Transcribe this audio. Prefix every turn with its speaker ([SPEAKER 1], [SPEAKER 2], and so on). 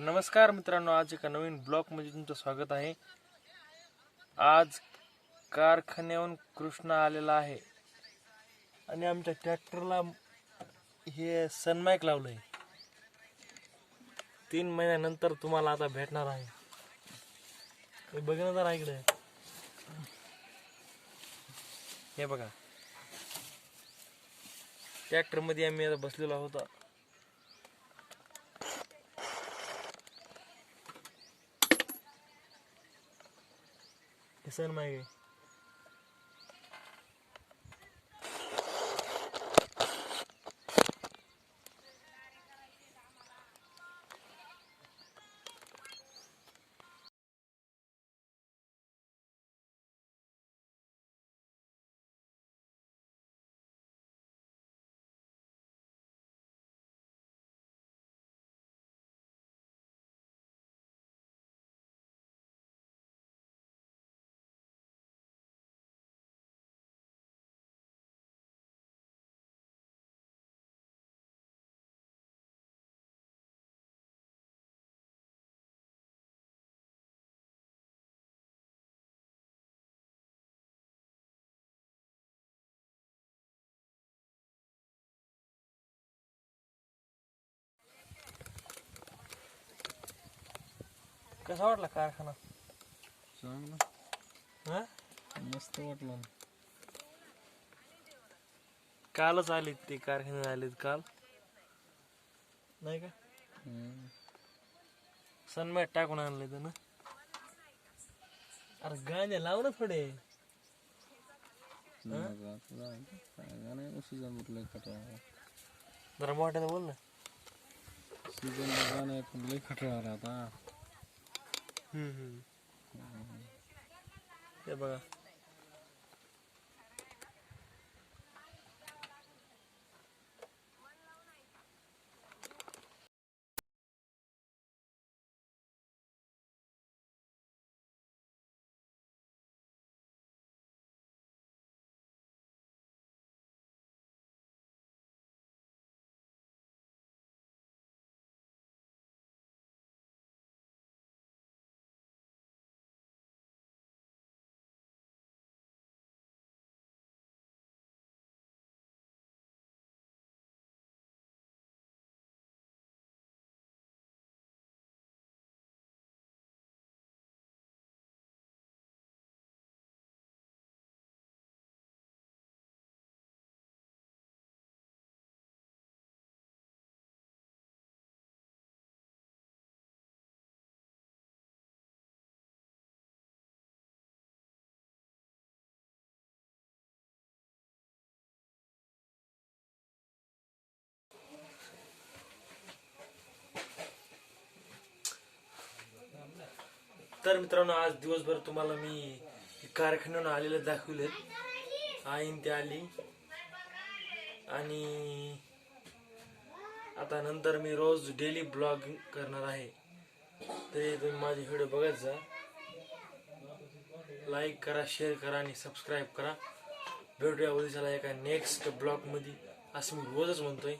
[SPEAKER 1] तर नमस्कार मित्रांनो आज एका नवीन ब्लॉगमध्ये तुमचं स्वागत आहे. आज कारखान्याहून कृष्णा आलेला आहे. आणि आमच्या ट्रॅक्टरला हे सनमाईक लावलंय. तीन महिन्यानंतर तुम्हाला आता भेटणार आहे. हे बघ ना इकडे. हे बघा. ट्रॅक्टरमध्ये आम्ही आता बसलेलो आहोत. हे सनमाईक आहे कसा वाटला कारखाना
[SPEAKER 2] चांगलं
[SPEAKER 1] हा
[SPEAKER 2] मस्त वाटलं
[SPEAKER 1] कालच आले ते कारखान्यात आलेत काल नाही का. सनमॅट टाकून आणले ना अरे गाणे लाव ना थोडे
[SPEAKER 2] म्हटलं
[SPEAKER 1] जरा मोठ्याने बोल ना
[SPEAKER 2] सीझन गाणं ऐकून लय खटरा आला आता
[SPEAKER 1] हे बघा. तर मित्रांनो आज दिवसभर तुम्हाला मी कारखान्यानं आलेलं दाखवलेत आईन ते आली. आणि आता नंतर मी रोज डेली ब्लॉग करणार आहे. तरी तुम्ही माझे व्हिडिओ बघत जा. लाईक करा शेअर करा आणि सबस्क्राईब करा. भेटूया उद्याला एका नेक्स्ट ब्लॉगमध्ये असं मी रोजच म्हणतोय.